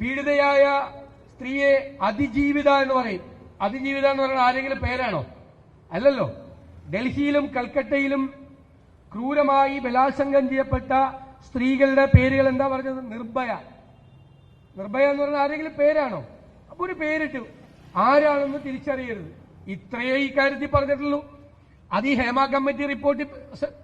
പീഡിതയായ സ്ത്രീയെ അതിജീവിത എന്ന് പറയും. അതിജീവിത എന്ന് പറയുന്ന ആരെങ്കിലും പേരാണോ? അല്ലല്ലോ. ഡൽഹിയിലും കൽക്കട്ടയിലും ക്രൂരമായി ബലാത്സംഗം ചെയ്യപ്പെട്ട സ്ത്രീകളുടെ പേരുകൾ എന്താ പറഞ്ഞത്? നിർഭയ. നിർഭയ എന്ന് പറയുന്ന ആരെങ്കിലും പേരാണോ? അപ്പൊ ഒരു പേരിട്ടു. ആരാണെന്ന് തിരിച്ചറിയരുത്. ഇത്രയേ ഈ കാര്യത്തിൽ പറഞ്ഞിട്ടുള്ളൂ. അത് ഈ ഹേമ കമ്മിറ്റി റിപ്പോർട്ടിൽ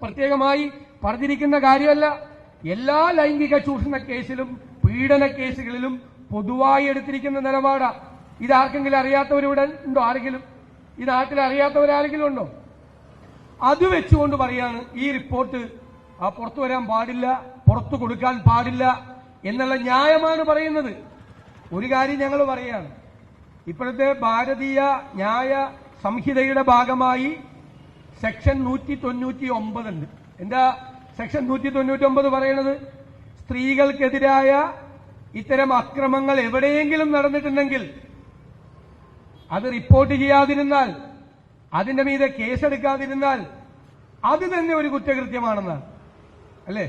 പ്രത്യേകമായി പറഞ്ഞിരിക്കുന്ന കാര്യമല്ല. എല്ലാ ലൈംഗിക ചൂഷണ കേസിലും പീഡന കേസുകളിലും പൊതുവായി എടുത്തിരിക്കുന്ന നിലപാടാ. ഇതാർക്കെങ്കിലും അറിയാത്തവരിവിടെ ഉണ്ടോ? ആരെങ്കിലും? ഈ നാട്ടിൽ അറിയാത്തവരാരെങ്കിലും ഉണ്ടോ? അത് വെച്ചുകൊണ്ട് പറയാണ് ഈ റിപ്പോർട്ട് ആ പുറത്തു വരാൻ പാടില്ല പുറത്തു കൊടുക്കാൻ പാടില്ല എന്നുള്ള ന്യായമാണ് പറയുന്നത്. ഒരു കാര്യം ഞങ്ങൾ പറയാണ്. ഇപ്പോഴത്തെ ഭാരതീയ ന്യായ സംഹിതയുടെ ഭാഗമായി സെക്ഷൻ നൂറ്റി തൊണ്ണൂറ്റി ഒമ്പതുണ്ട് എന്താ സെക്ഷൻ നൂറ്റി തൊണ്ണൂറ്റി ഒമ്പത് പറയുന്നത് സ്ത്രീകൾക്കെതിരായ ഇത്തരം അക്രമങ്ങൾ എവിടെയെങ്കിലും നടന്നിട്ടുണ്ടെങ്കിൽ അത് റിപ്പോർട്ട് ചെയ്യാതിരുന്നാൽ അതിന്റെ മീതെ കേസെടുക്കാതിരുന്നാൽ അത് തന്നെ ഒരു കുറ്റകൃത്യമാണെന്ന്. അല്ലേ?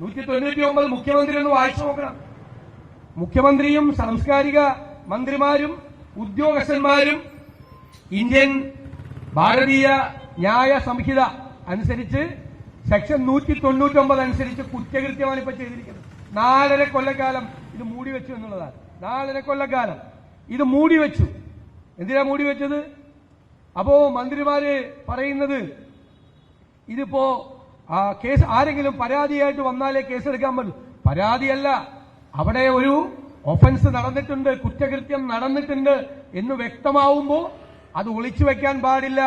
നൂറ്റി തൊണ്ണൂറ്റി ഒമ്പത് മുഖ്യമന്ത്രി ഒന്ന് വായിച്ചു നോക്കണം. മുഖ്യമന്ത്രിയും സാംസ്കാരിക മന്ത്രിമാരും ഉദ്യോഗസ്ഥന്മാരും ഇന്ത്യൻ ഭാരതീയ ന്യായ സംഹിത അനുസരിച്ച് സെക്ഷൻ നൂറ്റി തൊണ്ണൂറ്റി ഒമ്പത് അനുസരിച്ച് കുറ്റകൃത്യമാണ് ഇപ്പൊ ചെയ്തിരിക്കുന്നത്. നാലര കൊല്ലക്കാലം ഇത് മൂടി വെച്ചു എന്നുള്ളതാണ്. നാലര കൊല്ലക്കാലം. ഇത് മൂടി വെച്ചു. എന്തിനാ മൂടി വെച്ചത്? അപ്പോ മന്ത്രിമാര് പറയുന്നത് ഇതിപ്പോ കേസ് ആരെങ്കിലും പരാതിയായിട്ട് വന്നാലേ കേസെടുക്കാൻ പറ്റൂ. പരാതിയല്ല. അവിടെ ഒരു ഒഫൻസ് നടന്നിട്ടുണ്ട് കുറ്റകൃത്യം നടന്നിട്ടുണ്ട് എന്ന് വ്യക്തമാവുമ്പോൾ അത് ഒളിച്ചു വെക്കാൻ പാടില്ല.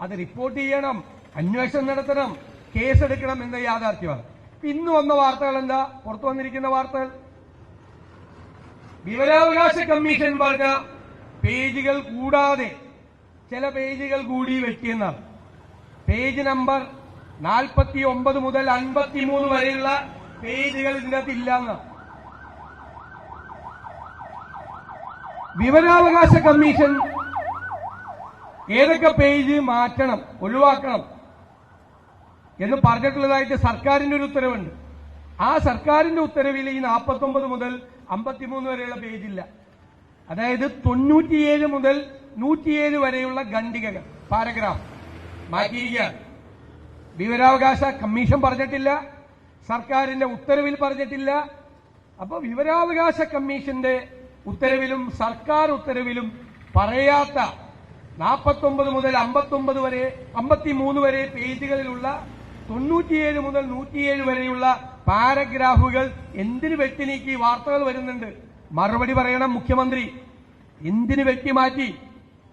അത് റിപ്പോർട്ട് ചെയ്യണം അന്വേഷണം നടത്തണം കേസെടുക്കണം എന്ന യാഥാർത്ഥ്യമാണ്. ഇന്ന് വന്ന വാർത്തകൾ എന്താ പുറത്തു വന്നിരിക്കുന്ന വാർത്തകൾ. വിവരാവകാശ കമ്മീഷൻ പറഞ്ഞ പേജുകൾ കൂടാതെ ചില പേജുകൾ കൂടി വെട്ടിയെന്നാണ്. പേജ് നമ്പർ നാൽപ്പത്തി ഒമ്പത് മുതൽ അൻപത്തിമൂന്ന് വരെയുള്ള പേജുകൾ ഇതിനകത്ത് ഇല്ലാന്ന് വിവരാവകാശ കമ്മീഷൻ ഏതൊക്കെ പേജ് മാറ്റണം ഒഴിവാക്കണം എന്ന് പറഞ്ഞിട്ടുള്ളതായിട്ട് സർക്കാരിന്റെ ഒരു ഉത്തരവുണ്ട്. ആ സർക്കാരിന്റെ ഉത്തരവിൽ ഈ നാൽപ്പത്തൊമ്പത് മുതൽ അമ്പത്തിമൂന്ന് വരെയുള്ള പേജില്ല അതായത് തൊണ്ണൂറ്റിയേഴ് മുതൽ നൂറ്റിയേഴ് വരെയുള്ള ഖണ്ഡികകൾ പാരഗ്രാഫ് മാറ്റിയിരിക്കുകയാണ്. വിവരാവകാശ കമ്മീഷൻ പറഞ്ഞിട്ടില്ല. സർക്കാരിന്റെ ഉത്തരവിൽ പറഞ്ഞിട്ടില്ല. അപ്പൊ വിവരാവകാശ കമ്മീഷന്റെ ഉത്തരവിലും സർക്കാർ ഉത്തരവിലും പറയാത്ത നാൽപ്പത്തൊമ്പത് മുതൽ അമ്പത്തൊമ്പത് വരെ അമ്പത്തിമൂന്ന് വരെ പേജുകളിലുള്ള തൊണ്ണൂറ്റിയേഴ് മുതൽ നൂറ്റിയേഴ് വരെയുള്ള പാരഗ്രാഫുകൾ എന്തിനു വെട്ടിനീക്കി വാർത്തകൾ വരുന്നുണ്ട്? മറുപടി പറയണം മുഖ്യമന്ത്രി. എന്തിനു വെട്ടി മാറ്റി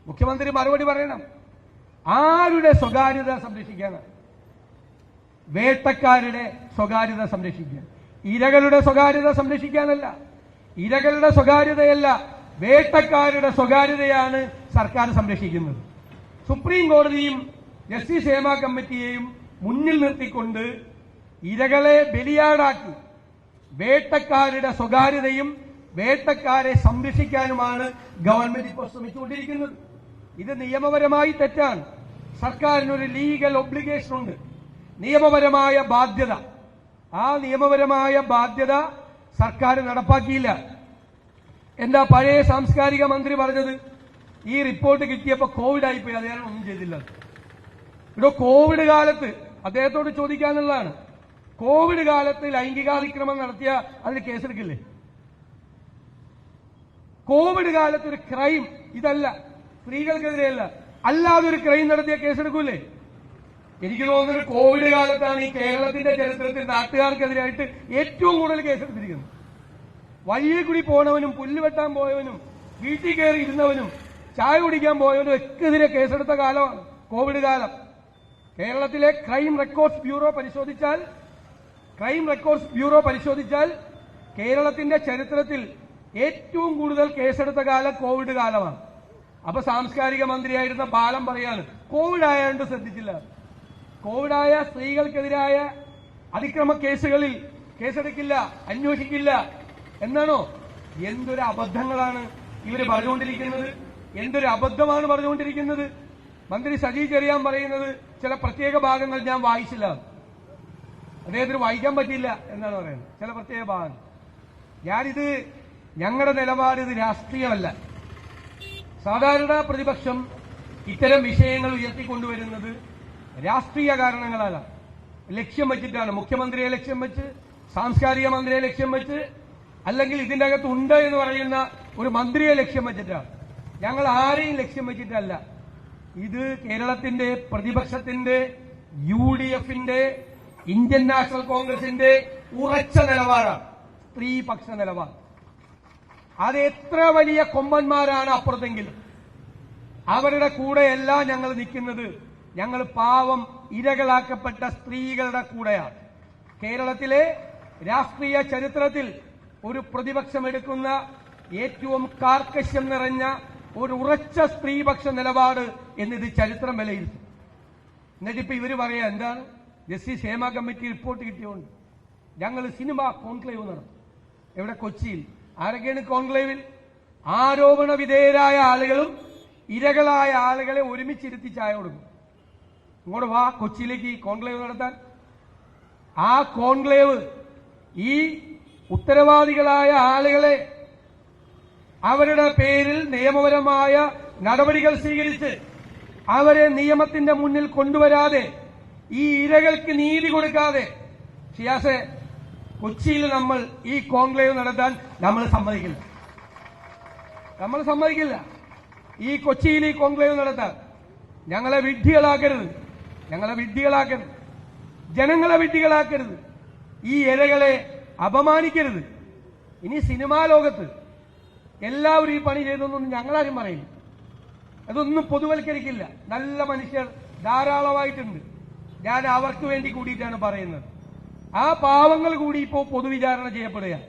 മുഖ്യമന്ത്രി മറുപടി പറയണം. ആരുടെ സ്വകാര്യത സംരക്ഷിക്കാനാണ്? വേട്ടക്കാരുടെ സ്വകാര്യത സംരക്ഷിക്കുക ഇരകളുടെ സ്വകാര്യത സംരക്ഷിക്കാനല്ല. ഇരകളുടെ സ്വകാര്യതയല്ല വേട്ടക്കാരുടെ സ്വകാര്യതയാണ് സർക്കാർ സംരക്ഷിക്കുന്നത്. സുപ്രീം കോടതിയും ജസ്റ്റിസ് ഹേമ കമ്മിറ്റിയെയും മുന്നിൽ നിർത്തിക്കൊണ്ട് ഇരകളെ ബലിയാടാക്കി. വേട്ടക്കാരുടെ സ്വകാര്യതയും വേട്ടക്കാരെ സംരക്ഷിക്കാനുമാണ് ഗവൺമെന്റ് ഇപ്പോൾ ശ്രമിച്ചുകൊണ്ടിരിക്കുന്നത്. ഇത് നിയമപരമായി തെറ്റാണ്. സർക്കാരിനൊരു ലീഗൽ ഒബ്ലിഗേഷൻ ഉണ്ട്. നിയമപരമായ ബാധ്യത. ആ നിയമപരമായ ബാധ്യത സർക്കാർ നടപ്പാക്കിയില്ല. എന്താ പഴയ സാംസ്കാരിക മന്ത്രി പറഞ്ഞത്? ഈ റിപ്പോർട്ട് കിട്ടിയപ്പോൾ കോവിഡ് ആയിപ്പോയി അദ്ദേഹം ഒന്നും ചെയ്തില്ല. ഇവിടെ കോവിഡ് കാലത്ത് അദ്ദേഹത്തോട് ചോദിക്കാനുള്ളതാണ്. കോവിഡ് കാലത്ത് ലൈംഗികാതിക്രമം നടത്തിയ അതിന് കേസെടുക്കില്ലേ? കോവിഡ് കാലത്ത് ഒരു ക്രൈം ഇതല്ല സ്ത്രീകൾക്കെതിരെയല്ല. അല്ലാതെ ഒരു ക്രൈം നടത്തിയ കേസെടുക്കൂലേ? എനിക്ക് തോന്നുന്നത് കോവിഡ് കാലത്താണ് ഈ കേരളത്തിന്റെ ചരിത്രത്തിൽ നാട്ടുകാർക്കെതിരായിട്ട് ഏറ്റവും കൂടുതൽ കേസെടുത്തിരിക്കുന്നത്. വഴിയിൽ കൂടി പോണവനും പുല്ല് വെട്ടാൻ പോയവനും വീട്ടിൽ കയറി ഇരുന്നവനും ചായ കുടിക്കാൻ പോയവനും ഒക്കെ എതിരെ കേസെടുത്ത കാലമാണ് കോവിഡ് കാലം. കേരളത്തിലെ ക്രൈം റെക്കോർഡ്സ് ബ്യൂറോ പരിശോധിച്ചാൽ ക്രൈം റെക്കോർഡ്സ് ബ്യൂറോ പരിശോധിച്ചാൽ കേരളത്തിന്റെ ചരിത്രത്തിൽ ഏറ്റവും കൂടുതൽ കേസെടുത്ത കാലം കോവിഡ് കാലമാണ്. അപ്പൊ സാംസ്കാരിക മന്ത്രിയായിരുന്ന ബാലം പറയാണ് കോവിഡ് ആയതുകൊണ്ട് ശ്രദ്ധിച്ചില്ല. കോവിഡായ സ്ത്രീകൾക്കെതിരായ അതിക്രമ കേസുകളിൽ കേസെടുക്കില്ല അന്വേഷിക്കില്ല എന്നാണോ? എന്തൊരു അബദ്ധങ്ങളാണ് ഇവർ പറഞ്ഞുകൊണ്ടിരിക്കുന്നത്? എന്തൊരു അബദ്ധമാണ് പറഞ്ഞുകൊണ്ടിരിക്കുന്നത്? മന്ത്രി സജി ചെറിയാൻ പറയുന്നത് ചില പ്രത്യേക ഭാഗങ്ങൾ ഞാൻ വായിച്ചില്ല. അദ്ദേഹത്തിന് വായിക്കാൻ പറ്റില്ല എന്നാണ് പറയുന്നത്. ചില പ്രത്യേക ഭാഗങ്ങൾ. ഞാനിത് ഞങ്ങളുടെ നിലപാട് ഇത് രാഷ്ട്രീയമല്ല. സാധാരണ പ്രതിപക്ഷം ഇത്തരം വിഷയങ്ങൾ ഉയർത്തിക്കൊണ്ടുവരുന്നത് രാഷ്ട്രീയ കാരണങ്ങളാണ്. ലക്ഷ്യം വെച്ചിട്ടാണ്. മുഖ്യമന്ത്രിയെ ലക്ഷ്യം വെച്ച് സാംസ്കാരിക മന്ത്രിയെ ലക്ഷ്യം വെച്ച് അല്ലെങ്കിൽ ഇതിന്റെ അകത്ത് ഉണ്ട് എന്ന് പറയുന്ന ഒരു മന്ത്രിയെ ലക്ഷ്യം വെച്ചിട്ടാണ്. ഞങ്ങൾ ആരെയും ലക്ഷ്യം വെച്ചിട്ടല്ല. ഇത് കേരളത്തിന്റെ പ്രതിപക്ഷത്തിന്റെ യു ഡി എഫിന്റെ ഇന്ത്യൻ നാഷണൽ കോൺഗ്രസിന്റെ ഉറച്ച നിലപാടാണ് സ്ത്രീപക്ഷ നിലപാട് അത് എത്ര വലിയ കൊമ്പന്മാരാണ് അപ്പുറത്തെങ്കിലും. അവരുടെ കൂടെയല്ല ഞങ്ങൾ നിൽക്കുന്നത്. ഞങ്ങൾ പാവം ഇരകളാക്കപ്പെട്ട സ്ത്രീകളുടെ കൂടെയാണ്. കേരളത്തിലെ രാഷ്ട്രീയ ചരിത്രത്തിൽ ഒരു പ്രതിപക്ഷം എടുക്കുന്ന ഏറ്റവും കാർക്കശ്യം നിറഞ്ഞ ഒരു ഉറച്ച സ്ത്രീപക്ഷ നിലപാട് എന്നിത് ചരിത്രം വിലയിരുത്തും. എന്നിട്ടിപ്പോ ഇവർ പറയാ എന്താണ്? ജസ്റ്റിസ് ഹേമ കമ്മിറ്റി റിപ്പോർട്ട് കിട്ടിയോണ്ട് ഞങ്ങൾ സിനിമ കോൺക്ലേവ് നടത്തും. ഇവിടെ കൊച്ചിയിൽ. ആരൊക്കെയാണ് കോൺക്ലേവിൽ? ആരോപണ വിധേയരായ ആളുകളും ഇരകളായ ആളുകളെ ഒരുമിച്ചിരുത്തി ചായ കൊടുക്കും. ഇങ്ങോട്ട് വാ കൊച്ചിയിലേക്ക് ഈ കോൺക്ലേവ് നടത്താൻ. ആ കോൺക്ലേവ് ഈ ഉത്തരവാദികളായ ആളുകളെ അവരുടെ പേരിൽ നിയമപരമായ നടപടികൾ സ്വീകരിച്ച് അവരെ നിയമത്തിന്റെ മുന്നിൽ കൊണ്ടുവരാതെ ഈ ഇരകൾക്ക് നീതി കൊടുക്കാതെ. ഷിയാസെ കൊച്ചിയിൽ നമ്മൾ ഈ കോൺക്ലേവ് നടത്താൻ നമ്മൾ സമ്മതിക്കില്ല. നമ്മൾ സമ്മതിക്കില്ല. ഈ കൊച്ചിയിൽ ഈ കോൺക്ലേവ് നടത്താൻ. ഞങ്ങളെ വിഡ്ഢികളാക്കരുത്. ഞങ്ങളെ വിഡ്ഢികളാക്കരുത്. ജനങ്ങളെ വിഡ്ഢികളാക്കരുത്. ഈ ഇരകളെ അപമാനിക്കരുത്. ഇനി സിനിമാ ലോകത്ത് എല്ലാവരും ഈ പണി ചെയ്തൊന്നും ഞങ്ങളാരും പറയില്ല. അതൊന്നും പൊതുവൽക്കരിക്കില്ല. നല്ല മനുഷ്യർ ധാരാളമായിട്ടുണ്ട്. ഞാൻ അവർക്ക് വേണ്ടി കൂടിയിട്ടാണ് പറയുന്നത്. ആ പാവങ്ങൾ കൂടി ഇപ്പോൾ പൊതുവിചാരണ ചെയ്യപ്പെടുകയാണ്.